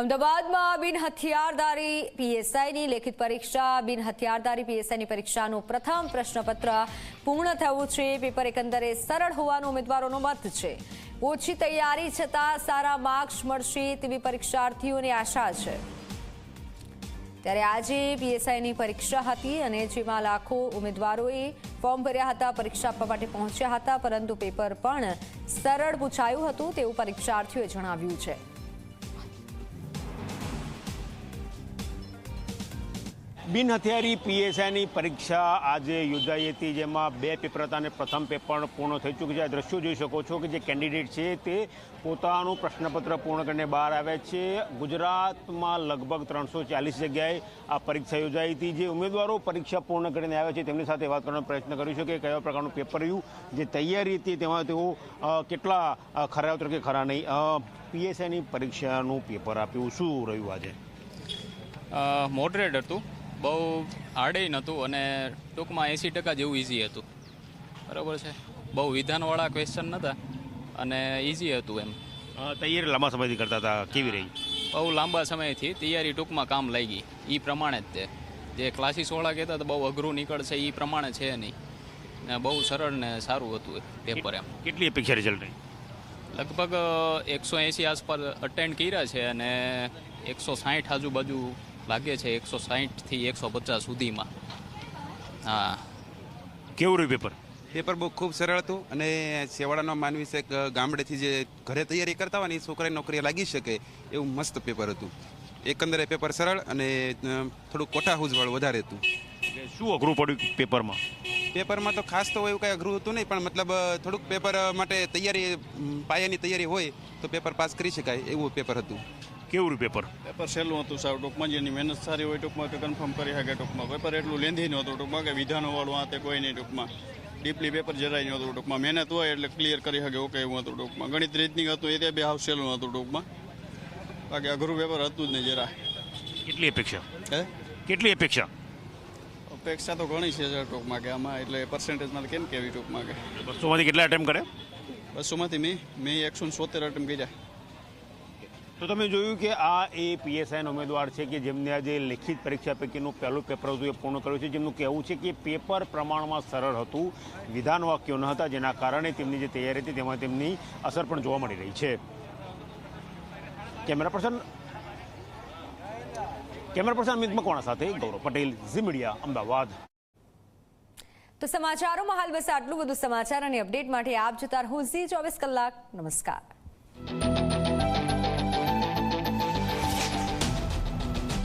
અમદાવાદમાં બિન હથિયારધારી પીએસઆઈની લેખિત પરીક્ષા, બિન હથિયારધારી પીએસઆઈની પરીક્ષાનું પ્રથમ પ્રશ્નપત્ર પૂર્ણ થયું છે. પેપર એકંદરે સરળ હોવાનો ઉમેદવારોનો મત છે. ઓછી તૈયારી છતાં સારા માર્ક્સ મળશે તેવી પરીક્ષાર્થીઓની આશા છે. ત્યારે આજે પીએસઆઈની પરીક્ષા હતી અને જેમાં લાખો ઉમેદવારોએ ફોર્મ ભર્યા હતા, પરીક્ષા આપવા માટે પહોંચ્યા હતા, પરંતુ પેપર પણ સરળ પૂછાયું હતું તેવું પરીક્ષાર્થીઓએ જણાવ્યું છે. બિન હથિયારી પીએસઆઈની પરીક્ષા આજે યોજાઈ હતી, જેમાં બે પેપર હતા અને પ્રથમ પેપર પૂર્ણ થઈ ચૂક્યું છે. આ દ્રશ્યો જોઈ શકો છો કે જે કેન્ડિડેટ છે તે પોતાનું પ્રશ્નપત્ર પૂર્ણ કરીને બહાર આવે છે. ગુજરાતમાં લગભગ ત્રણસો ચાલીસ જગ્યાએ આ પરીક્ષા યોજાઈ હતી. જે ઉમેદવારો પરીક્ષા પૂર્ણ કરીને આવ્યા છે, તેમની સાથે વાત કરવાનો પ્રયત્ન કરીશું કે કયા પ્રકારનું પેપર રહ્યું, જે તૈયારી હતી તેમાં તેઓ કેટલા ખરા ઉતર કે ખરા નહીં. પીએસઆઈની પરીક્ષાનું પેપર આપ્યું. શું રહ્યું આજે? મોડરેટ હતું બહુ હાર્ડે નહોતું અને ટૂંકમાં એંસી ટકા જેવું ઇઝી હતું. બરાબર છે? બહુ વિધાનવાળા ક્વેશ્ચન નહોતા અને ઇઝી હતું એમ. તૈયારી લાંબા સમયથી કરતા હતા કેવી રહી? બહુ લાંબા સમયથી તૈયારી ટૂંકમાં કામ લાગી. એ પ્રમાણે જ તે. જે ક્લાસીસવાળા કહેતા તો બહુ અઘરું નીકળશે એ પ્રમાણે છે નહીં. ને બહુ સરળ ને સારું હતું પેપર એમ. કેટલી અપેક્ષા રિઝલ્ટ લગભગ એકસો એંસી આસપાસ અટેન્ડ કર્યા છે અને એકસો સાહીઠ આજુબાજુ લાગે છે એકસો સાહીઠથી એકસો પચાસ સુધીમાં. હા. કેવું રહ્યું પેપર? પેપર બહુ ખૂબ સરળ હતું અને છેવાડાનો માનવી છે કે ગામડેથી જે ઘરે તૈયારી કરતા હોય ને એ છોકરાની નોકરી લાગી શકે એવું મસ્ત પેપર હતું. એકંદરે પેપર સરળ અને થોડું થોડુંક કોઠાહૂજવાળું વધારે હતું. શું અઘરું પડ્યું પેપરમાં? પેપરમાં તો ખાસ તો એવું કાંઈ અઘરું હતું નહીં પણ મતલબ થોડુંક પેપર માટે તૈયારી પાયાની તૈયારી હોય તો પેપર પાસ કરી શકાય એવું પેપર હતું. કેવું રહ્યું પેપર પેપર સહેલું હતું સાવ ટૂંકમાં જેની મહેનત સારી હોય ટૂંકમાં કે કન્ફર્મ કરી શકે ટૂંકમાં. પેપર એટલું લેંધી નહોતું ટૂંકમાં કે વિધાનોવાળું આ તે કોઈ નહીં ટૂંકમાં. ડીપલી પેપર જરાય નહોતું ટૂંકમાં. મહેનત હોય એટલે ક્લિયર કરી શકે ઓકે એવું હતું ટૂંકમાં. ગણિત રીતની હતું એ તે બે હાવ સહેલું હતું ટૂંકમાં. બાકી અઘરું પેપર હતું જ નહીં જરા. કેટલી અપેક્ષા? હે? કેટલી અપેક્ષા? અપેક્ષા તો ઘણી છે ટૂંકમાં કે આમાં એટલે પર્સન્ટેજમાં કેમ કેવી ટૂંકમાં કે? બસોમાંથી કેટલા અટેમ્પ કરે બસોમાંથી મેં મેં એકસો સોતેર અટેમ્પ કર્યા. તો તમે જોયું કે આ એ પીએસઆઈનો ઉમેદવાર છે કે જેમને આજે લેખિત પરીક્ષા પૈકીનું પહેલું પેપર હતું એ પૂર્ણ કર્યું છે. જેમનું કહેવું છે કે પેપર પ્રમાણમાં સરળ હતું, વિધાન વાક્યો ન હતા, જેના કારણે તેમની જે તૈયારી હતી તેમાં તેમની અસર પણ જોવા મળી રહી છે. Camera person camera person Amit Makwana સાથે ગૌરવ પટેલ, ઝી મીડિયા, અમદાવાદ. તો સમાચારોમાં હાલ બસ આટલું બધું સમાચાર અને અપડેટ માટે આપ જતા રહો ઝી ચોવીસ કલાક. નમસ્કાર.